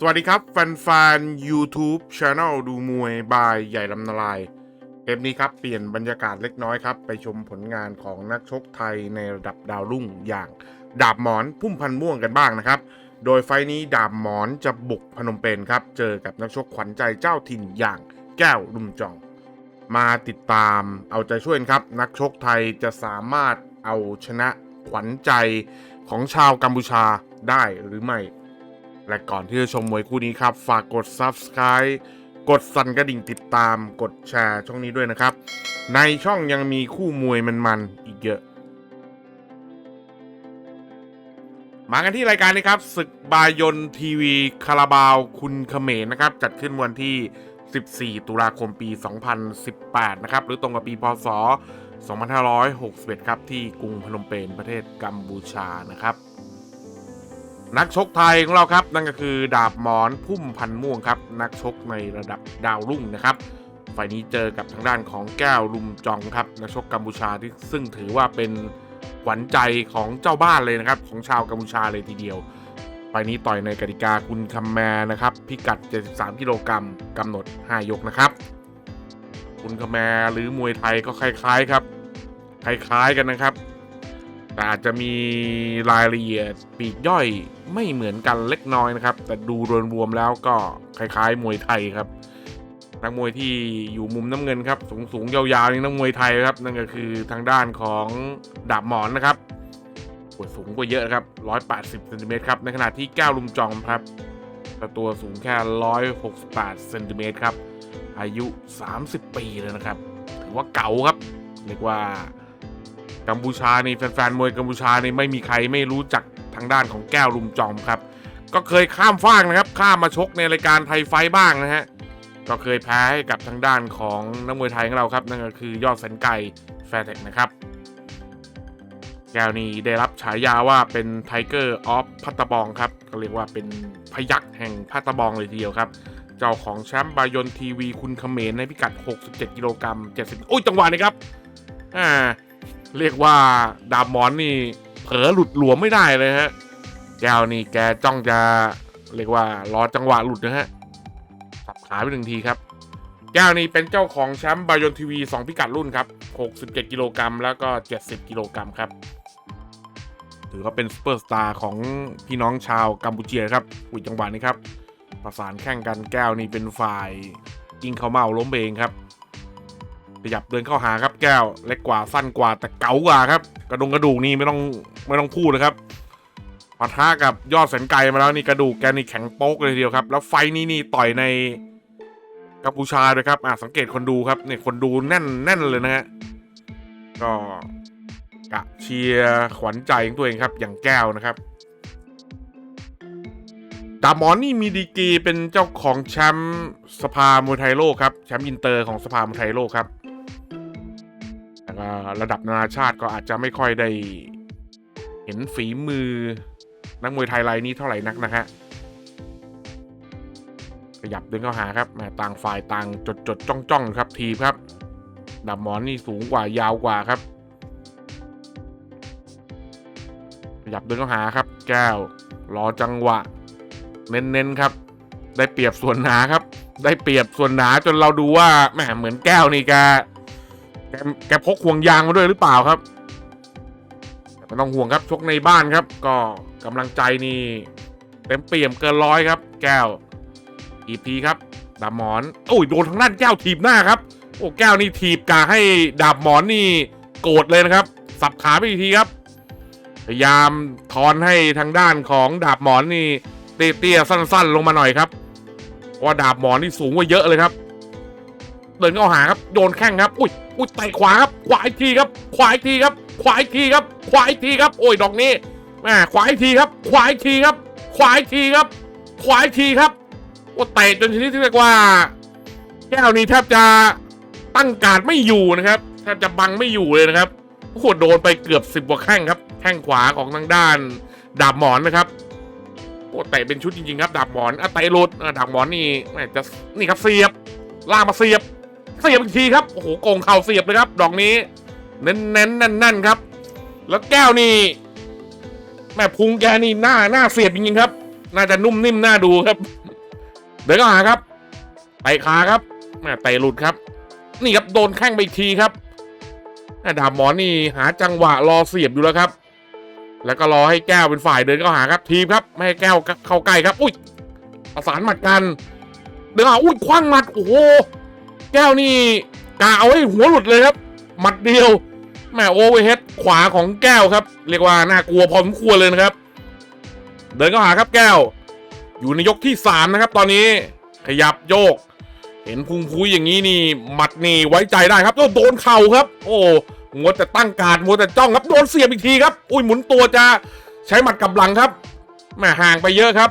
สวัสดีครับ แฟนๆ YouTube Channel ดูมวยบายใหญ่ลำนาลายเทปนี้ครับ เปลี่ยนบรรยากาศเล็กน้อยครับ ไปชมผลงานของนักชกไทยในระดับดาวรุ่งอย่างดาบหมอนพุ่มพันม่วงกันบ้างนะครับ โดยไฟนี้ดาบหมอนจะบุกพนมเปญครับ เจอกับนักชกขวัญใจเจ้าถิ่นอย่างแก้วลุมจอง มาติดตามเอาใจช่วยครับ นักชกไทยจะสามารถเอาชนะขวัญใจของชาวกัมพูชาได้หรือไม่ และก่อนที่จะชมมวยคู่นี้ครับ ฝากกด Subscribe กดสั่นกระดิ่งติดตาม กดแชร์ช่องนี้ด้วยนะครับ ในช่องยังมีคู่มวยมันๆอีกเยอะ มากันที่รายการนี้ครับศึกบายนทีวีคาราบาวคุณเขมรนะครับ จัดขึ้นวันที่ 14 ตุลาคมปี 2018 นะครับ หรือตรงกับปีพศ 2561 ครับ ที่กรุงพนมเปญประเทศกัมพูชานะครับ นักชกไทยของเราครับ นั่นก็คือดาบหมอนพุ่มพันม่วงครับ นักชกในระดับดาวรุ่งนะครับไฟล์นี้เจอกับทางด้านของแก้วลุมจองครับนักชกกัมพูชาที่ซึ่งถือว่าเป็นขวัญใจของเจ้าบ้านเลยนะครับของชาวกัมพูชาเลยทีเดียวไฟล์นี้ต่อยในกติกาคุณคัมแมนะครับพิกัด 73 กิโลกรัมกำหนด 5 ยกนะครับ คุณคัมแมหรือมวยไทยก็คล้ายๆครับคล้ายๆกันนะครับ แต่อาจจะมีรายละเอียดปีกย่อยไม่เหมือนกันเล็กน้อยนะครับ แต่ดูรวมๆแล้วก็คล้ายๆ มวยไทยครับนักมวยที่อยู่มุมน้ำเงินครับ สูงสูงๆยาวๆนี่นักมวยไทยครับ นั่นก็คือทางด้านของดาบหมอนนะครับโอ้ยสูงกว่าเยอะครับ 180เซนติเมตรครับ ในขณะที่แก้วลุมจองครับตัวสูงแค่ 168เซนติเมตรครับ อายุ 30 ปีเลยนะครับ ถือว่าเก่าครับ เรียกว่า กัมพูชานี่แฟนๆมวยกัมพูชานี่ไม่มีใครไม่รู้จักทางด้านของแก้วลุมจอมครับ ก็เคยข้ามฟากนะครับข้ามมาชกในรายการไทยไฟบ้างนะฮะก็เคยแพ้ให้กับทางด้านของนักมวยไทยของเราครับ นั่นก็คือยอดแสนไก่แฟร์เทคนะครับ แก้วนี่ได้รับฉายาว่าเป็นไทเกอร์ออฟพัตตบองครับ ก็เรียกว่าเป็นพยักแห่งพัตตบองเลยทีเดียวครับ เจ้าของแชมป์บายนทีวีคุณเขมรในพิกัด 67 กิโลกรัม70 อุ้ยจังหวะนี้ครับ อ่า เรียกว่าดาบหมอนนี่เผลอหลุดหลวมไม่ได้เลยฮะแก้วนี่แกจ้องจะเรียกว่ารอจังหวะหลุดนะฮะสับขาไปหนึ่งทีครับ แก้วนี่เป็นเจ้าของแชมป์บายอนทีวี2พิกัดรุ่นครับ 67 กิโลกรัมแล้วก็ 70 กิโลกรัมครับ ถือว่าเป็นซูเปอร์สตาร์ของพี่น้องชาวกัมพูเชียครับอุ้ยจังหวะนี้ครับ ประสานแข่งกันแก้วนี่เป็นฝ่ายยิงเขาเมาล้มเองครับ ขยับเดินเข้าหาครับแก้วเล็กกว่าสั้นกว่าแต่เก๋ากว่าครับ กระดงกระดูกนี่ไม่ต้องไม่ต้องพูดนะครับปะทะกับยอดแสนไกลมาแล้วนี่กระดูกแกนี่แข็งโป๊กเลยทีเดียวครับ แล้วไฟนี้นี่ต่อยในกัมพูชาด้วยครับอะสังเกตคนดูครับเนี่ยคนดูแน่นแน่นเลยนะฮะก็กะเชียร์ขวัญใจของตัวเองครับ อย่างแก้วนะครับดาบมอนนี่มีดีกรีเป็นเจ้าของแชมป์สภามวยไทยโลกครับแชมป์อินเตอร์ของสภามวยไทยโลกครับ ระดับนานาชาติก็อาจจะไม่ค่อยได้เห็นฝีมือ นักมวยไทยรายนี้เท่าไหร่นักนะฮะขยับเดินเข้าหาครับแมต่างฝ่ายต่างจดจดจ้องจ้องครับทีครับดับหมอนนี่สูงกว่ายาวกว่าครับขยับเดินเข้าหาครับ แก้วรอจังหวะ เน้นๆครับ ได้เปรียบส่วนหนาครับ ได้เปรียบส่วนหนาจนเราดูว่าแหมเหมือนแก้วนี่แก แกแกพกห่วงยางมาด้วยหรือเปล่าครับไม่ต้องห่วงครับชกในบ้านครับ ก็กำลังใจนี่เต็มเปี่ยมเกินร้อยครับ แก้วทีบทีครับ ดาบหมอนโอ้ยโดนทางด้านแก้วถีบหน้าครับ โอ้แก้วนี่ถีบกาให้ดาบหมอนนี่โกรธเลยนะครับ สับขาไปอีกทีครับ พยายามทอนให้ทางด้านของดาบหมอนนี่เตี้ยๆสั้น ๆ ลงมาหน่อยครับเพราะว่าดาบหมอนนี่สูงกว่าเยอะเลยครับ เดินเข้าหาครับโดนแข้งครับ อุ้ยอุ้ยไต่ขวาครับขวาอีกทีครับขวาอีกทีครับขวาอีกทีครับขวาอีกทีครับโอ้ยดอกนี้แม่ขวาอีกทีครับขวาอีกทีครับขวาอีกทีครับขวาอีกทีครับโอ้เตะจนชนิดที่เรียกว่า แก้วนี้แทบจะตั้งการดไม่อยู่นะครับแทบจะบังไม่อยู่เลยนะครับโอ้โหโดนไปเกือบสิบกว่าแข้งครับแข้งขวาของทางด้าน ดาบหมอนนะครับโอ้เตะเป็นชุดจริงๆครับดาบหมอนอะเตะหลุดอะดาบหมอนนี่แม่จะนี่ครับเสียบล่ากมาเสียบ เสียบอีกทีครับ โอ้โหโกงเข่าเสียบเลยครับ ดอกนี้เน้นเน้นๆแน่นๆครับ แล้วแก้วนี่แม่พุงแกนี่หน้าหน้าเสียบจริงๆครับ น่าจะนุ่มนิ่มน่าดูครับ เดินเข้าหาครับเตขาครับแม่เตหลุดครับ นี่ครับโดนแข้งไปอีกทีครับแม่ดาบหมอนี่หาจังหวะรอเสียบอยู่แล้วครับ แล้วก็รอให้แก้วเป็นฝ่ายเดินเข้าหาครับ ทีมครับ ไม่ให้แก้วเข้าใกล้ครับ อุ้ยประสานหมัดกัน เดินเข้าอุ้ยคว้างหมัดโอ้โห แก้วนี่กาเอาให้หัวหลุดเลยครับ หมัดเดียวแม่โอเวอร์เฮดขวาของแก้วครับ เรียกว่าน่ากลัวพอสมควรเลยนะครับ เดินเข้าหาครับแก้ว อยู่ในยกที่สามนะครับ ตอนนี้ขยับโยก เห็นพุงพุยอย่างนี้นี่หมัดนี่ไว้ใจได้ครับโดนเข่าครับ โอ้มัวแต่ตั้งการดมัวแต่จ้องครับโดนเสียบอีกทีครับ อุ้ยหมุนตัวจะใช้หมัดกับหลังครับแม่ห่างไปเยอะครับ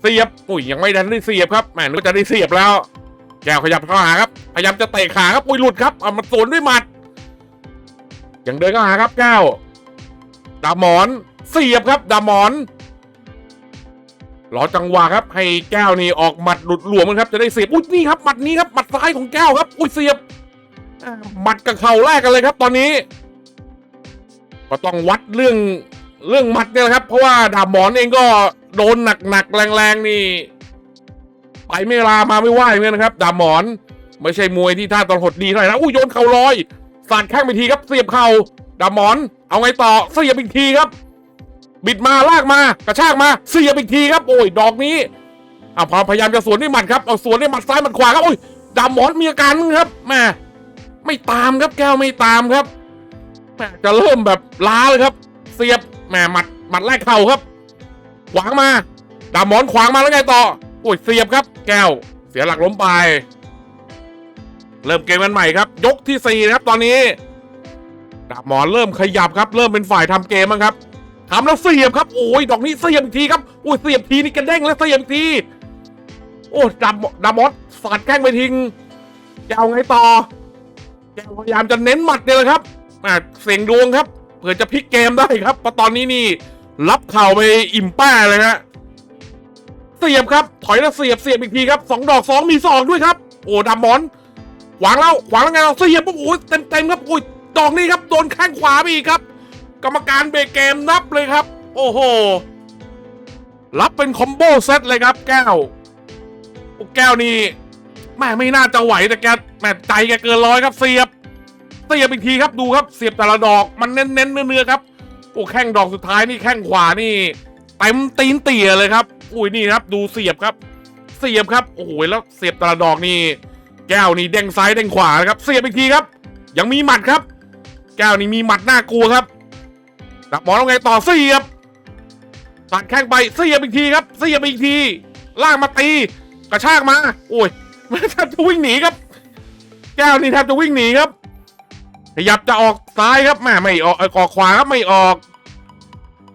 เสียบอุ้ยยังไม่ทันได้เสียบครับแม่นึกว่าจะได้เสียบแล้ว แก้วขยับเข้าหาครับพยายามจะเตะขาครับอุ้ยหลุดครับเอามาสวนด้วยหมัดยังเดินเข้าหาครับแก้วดาหมอนเสียบครับดาหมอนรอจังหวะครับ ให้แก้วนี่ออกหมัดหลุดหลวมครับจะได้เสียบอุ้ยนี่ครับหมัดนี้ครับหมัดซ้ายของแก้วครับ อุ้ยเสียบหมัดกับเข่าแรกกันเลยครับ ตอนนี้ ก็ต้องวัดเรื่องเรื่องหมัดเนี่ยครับ เพราะว่าดาบหมอนเองก็โดนหนักๆแรงๆนี่ ไปไม่ลามาไม่ไหวเหมือนกันนะครับดาบหมอน ไม่ใช่มวยที่ท่าตอนหดดีเท่าไหร่นะอุ้ยโยนเข่าลอยสาดแข้งไปทีครับเสียบเข่าดาบหมอน เอาไงต่อเสียบอีกทีครับ บิดมาลากมากระชากมาเสียบอีกทีครับ โอ้ยดอกนี้อะพอพยายามจะสวนด้วยหมัดครับเอาสวนด้วยหมัดซ้ายหมัดขวาครับโอ้ยดาบหมอนมีอาการครับแม่ไม่ตามครับแก้วไม่ตามครับแม่จะเริ่มแบบล้าเลยครับ เสียบแม่หมัดหมัดแรกเข่าครับขวางมาดาบหมอนขวางมาแล้วไงต่อ โอ้ยเสียบครับ แก้ว เสียหลักล้มไป เริ่มเกมกันใหม่ครับ ยกที่สี่นะครับตอนนี้ดาบหมอนเริ่มขยับครับ เริ่มเป็นฝ่ายทำเกมบ้งครับทำแล้วเสียบครับ โอ้ยดอกนี้เสียบอีกทีครับโอ้ยเสียบทีนี่กระเด้งแล้วเสียบอีกทีโอ้ดำดำมอสสาดแข้งไปทิ้งจะเอาไงต่อแกพยายามจะเน้นหมัดเนี่ยแหละครับอ่าเสียงดวงครับเผื่อจะพลิกเกมได้ครับเพราะตอนนี้นี่ รับเข่าไปอิ่มแป้เลยฮะ เสียบครับ ถอยแล้วเสียบเสียบอีกทีครับสองดอกสองมีสองด้วยครับ โอ้ดำมอนขวางแล้วขวางแล้วไงเราเสียบปุ๊บโอ้ยเต็มเต็มๆครับโอ้ยดอกนี้ครับโดนข้างขวาไปอีกครับ กรรมการเบรกเกมนับเลยครับ โอ้โหรับเป็นคอมโบเซตเลยครับ แก้วโอ้แก้วนี่แม่ไม่น่าจะไหวแต่แกแม่ใจแกเกินร้อยครับเสียบเสียบอีกทีครับดูครับเสียบแต่ละดอกมันเน้นเน้นๆเนื้อๆครับโอ้แข้งดอกสุดท้ายนี่แข้งขวานี่เต็มตีนเตี่ยเลยครับ อุ้ยนี่ครับดูเสียบครับ เสียบครับโอ้โหแล้วเสียบแต่ละดอกนี่แก้วนี่เด้งซ้ายเด้งขวานะครับ เสียบอีกทีครับ ยังมีหมัดครับ แก้วนี่มีหมัดน่ากลัวครับดักหมอนเอาไงต่อเสียบตัดแข้งไปเสียบอีกทีครับ เสียบอีกทีลากมาตีกระชากมา โอ้ยแทบจะวิ่งหนีครับ แก้วนี่แทบจะวิ่งหนีครับขยับจะออกซ้ายครับแม่ไม่ออกออกขวาครับไม่ออก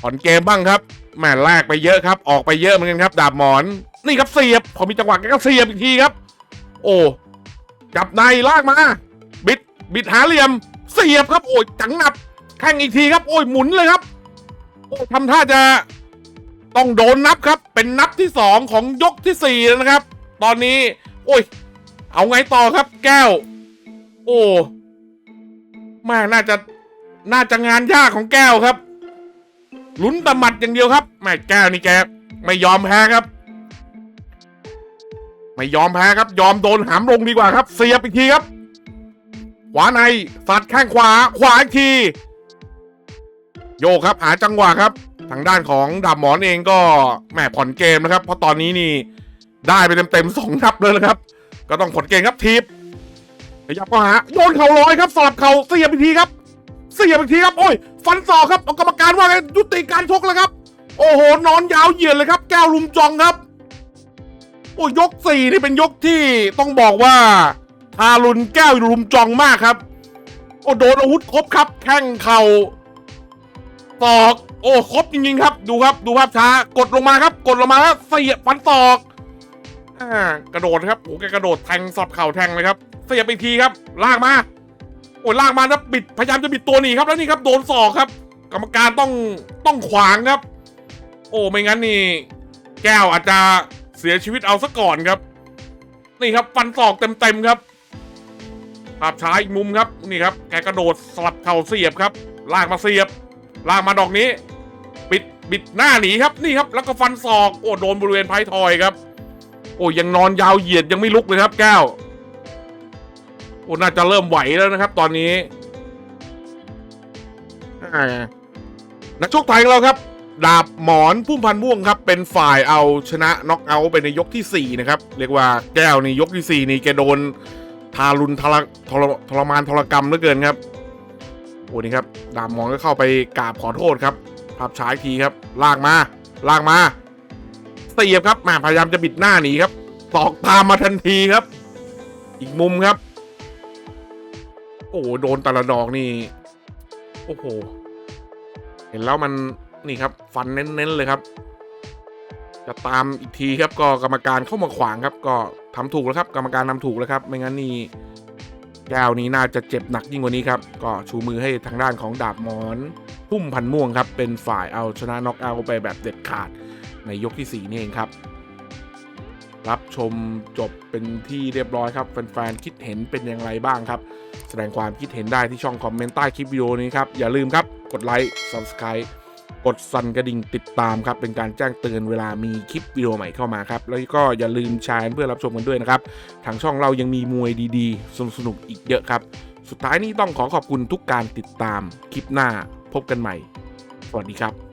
ผ่อนเกมบ้างครับ แม่แลกไปเยอะครับ ออกไปเยอะเหมือนกันครับ ดาบหมอน นี่ครับเสียบ พอมีจังหวะแกก็เสียบอีกทีครับ โอ้จับในลากมา บิด บิดหาเหลี่ยม เสียบครับ โอ้ยจังหนับแข่งอีกทีครับ โอ้ยหมุนเลยครับ โอ้ทำท่าจะต้องโดนนับครับ เป็นนับที่สองของยกที่สี่แล้วนะครับ ตอนนี้ โอ้ย เอาไงต่อครับแก้ว โอ้แม่น่าจะ น่าจะงานยากของแก้วครับ ลุ้นตะหมัดอย่างเดียวครับแม่แก้วนี่แกไม่ยอมแพ้ครับ ไม่ยอมแพ้ครับ ยอมโดนหามลงดีกว่าครับ เสียบอีกทีครับ ขวาในสัดแข้งขวา ขวาอีกที โยกครับ หาจังหวะครับ ทางด้านของดาบหมอนเองก็แหมผ่อนเกมนะครับ เพราะตอนนี้นี่ได้ไปเต็มๆสองนับเลยนะครับ ก็ต้องผ่อนเกมครับทีบขยับก็หาโยนเข่าลอยครับสลับเข่าเสียบอีกทีครับ เสียบอีกทีครับ โอ้ย ฟันศอกครับอากรรมการว่าไงยุติการชกแล้วครับ โอ้โห นอนยาวเหยียดเลยครับ แก้วลุมจองครับ โอ้ยยกสี่นี่เป็นยกที่ต้องบอกว่าทารุณแก้วลุมจองมากครับ โอ้โดนอาวุธครบครับ แข้งเข่าศอก โอ้ครบจริงๆครับ ดูครับ ดูภาพช้ากดลงมาครับ กดลงมาแล้วเสียบฟันศอกอกระโดดครับโอ้แกกระโดดแทงสอดเข่าแทงเลยครับ เสียบอีกทีครับ ลากมา อ้ยลากมาแล้วบิดพยายามจะบิดตัวหนีครับแล้วนี่ครับโดนศอกครับ กรรมการต้องต้องขวางครับ โอ้ไม่งั้นนี่ แก้วอาจจะเสียชีวิตเอาซะก่อนครับ นี่ครับฟันศอกเต็มๆครับภาพช้าอีกมุมครับนี่ครับแกกระโดดสลับเข่าเสียบครับ ลากมาเสียบ ลากมาดอกนี้ ปิดบิดหน้าหนีครับนี่ครับ แล้วก็ฟันศอกโอ้โดนบริเวณไพทอยครับ โอ้ยังนอนยาวเหยียดยังไม่ลุกเลยครับแก้ว โอ้น่าจะเริ่มไหวแล้วนะครับ ตอนนี้อ่านักชกไทยของเราครับ ดาบหมอนพุ่มพันธ์ม่วงครับ เป็นฝ่ายเอาชนะน็อกเอาท์ไปในยกที่ 4 นะครับ เรียกว่าแก้วนี่ยกทีสี่ 4 นี่แกโดนทารุณทรทรทรมานทรกรรมเหลือเกินครับโอ้นี่ครับ ดาบหมอนก็เข้าไปกราบขอโทษครับภาพช้าอีกทีครับ ลากมา ลากมาเสียบครับแหมาพยายามจะบิดหน้าหนีครับตอกตามมาทันทีครับ อีกมุมครับ โอ้โหโดนแต่ละดอกนี่ โอ้โห เห็นแล้วมันนี่ครับ ฟันเน้นๆเลยครับ จะตามอีกทีครับก็กรรมการเข้ามาขวางครับ ก็ทำถูกแล้วครับ กรรมการทำถูกแล้วครับ ไม่งั้นนี่แก้วนี้น่าจะเจ็บหนักยิ่งกว่านี้ครับ ก็ชูมือให้ทางด้านของดาบมอนพุ่มพันม่วงครับ เป็นฝ่ายเอาชนะน็อกเอาท์ไปแบบเด็ดขาดในยกที่ 4 นี่เองครับ รับชมจบเป็นที่เรียบร้อยครับแฟนๆคิดเห็นเป็นอย่างไรบ้างครับ แสดงความคิดเห็นได้ที่ช่องคอมเมนต์ใต้คลิปวิดีโอนี้ครับ อย่าลืมครับ กดไลค์ Subscribe กดสั่นกระดิ่งติดตามครับ เป็นการแจ้งเตือนเวลามีคลิปวิดีโอใหม่เข้ามาครับ แล้วก็อย่าลืมแชร์เพื่อรับชมกันด้วยนะครับ ทางช่องเรายังมีมวยดีๆ สนุกๆอีกเยอะครับ สุดท้ายนี้ต้องขอขอบคุณทุกการติดตามคลิปหน้าพบกันใหม่ สวัสดีครับ